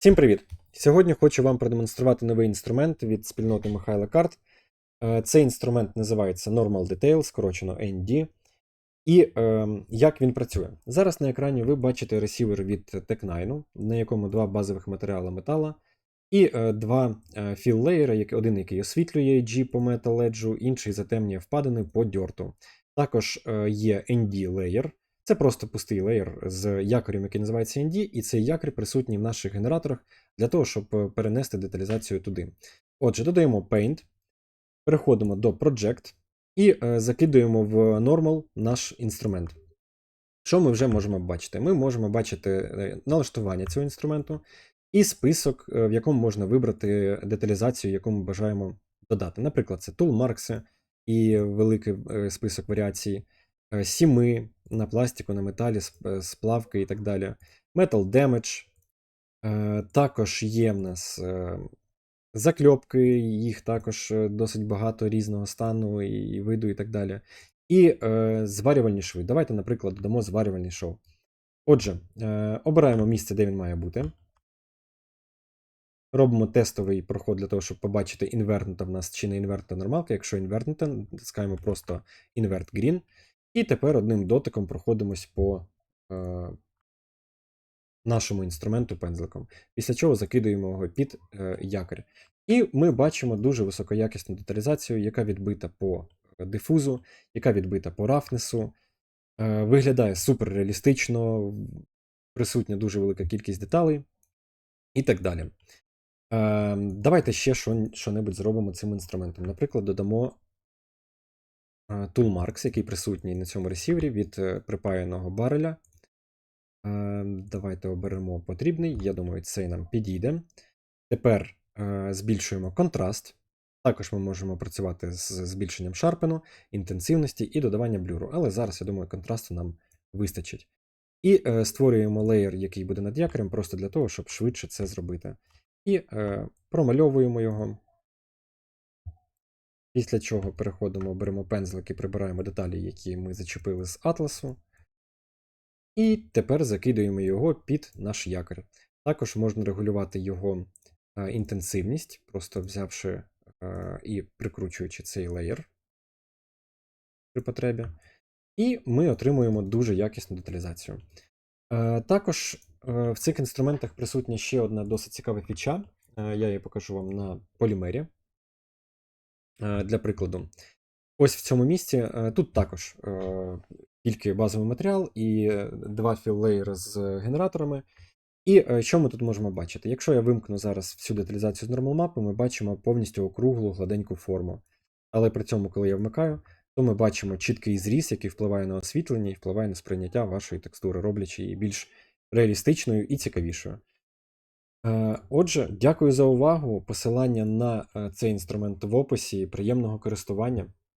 Всім привіт! Сьогодні хочу вам продемонструвати новий інструмент від спільноти Михайла Карт. Е, Цей інструмент називається Normal Detail, скорочено ND. І е, як він працює? Зараз на екрані ви бачите ресівер від Tech9, на якому два базових матеріали метала, і е, два які- один, який освітлює G по Edge, інший затемнює впадини по дьорту. Також е, є ND layer, це просто пустий леєр з якорем, який називається ND, і цей якір присутній в наших генераторах для того, щоб е, перенести деталізацію туди. Отже, додаємо Paint, переходимо до Project і е, закидуємо в Normal наш інструмент. Що ми вже можемо бачити? Ми можемо бачити е, налаштування цього інструменту і список, в якому можна вибрати деталізацію, яку ми бажаємо додати. Наприклад, це Toolmarks і великий список варіацій, сіми на пластику, на металі, сплавки і так далі. Metal Damage. Е, Також є в нас е, закльопки, їх також е, досить багато різного стану і виду, і так далі. І е, зварювальні шви. Давайте, наприклад, додамо зварювальний шов. Отже, обираємо місце, де він має бути. Робимо тестовий проход для того, щоб побачити, інвертнута в нас чи не інвертнута нормалка. Якщо інвертнута, натискаємо просто Invert Green. І тепер одним дотиком проходимось по е, нашому інструменту пензликом. Після чого закидуємо його під е, якорь. І ми бачимо дуже високоякісну деталізацію, яка відбита по е, дифузу, яка відбита по рафнесу. Е, виглядає супер реалістично, присутня дуже велика кількість деталей і так далі. Е, давайте ще що, що-небудь зробимо цим інструментом. Наприклад, додамо Toolmarks, який присутній на цьому ресівері від е, припаяного бареля. Е, Давайте оберемо потрібний. Я думаю, цей нам підійде. Тепер е, збільшуємо контраст. Також ми можемо працювати з збільшенням шарпену, інтенсивності і додавання блюру. Але зараз, я думаю, контрасту нам вистачить. І е, створюємо леєр, який буде над якорем, просто для того, щоб швидше це зробити. І е, промальовуємо його. Після чого переходимо, беремо пензлик і прибираємо деталі, які ми зачепили з атласу. І тепер закидуємо його під наш якір. Також можна регулювати його е, інтенсивність, просто взявши е, і прикручуючи цей леєр при потребі. І ми отримуємо дуже якісну деталізацію. Е, Також в цих інструментах присутня ще одна досить цікава фіча. Я її покажу вам на полімері. Е, Для прикладу, ось в цьому місці е, тут також е, тільки базовий матеріал і два філ-леєри з генераторами. І що ми тут можемо бачити? Якщо я вимкну зараз всю деталізацію з Map, ми бачимо повністю округлу гладеньку форму. Але при цьому, коли я вмикаю, то ми бачимо чіткий зріз, який впливає на освітлення і впливає на сприйняття вашої текстури, роблячи її більш реалістичною і цікавішою. Е, Отже, дякую за увагу. Посилання на е, цей інструмент в описі. Приємного користування.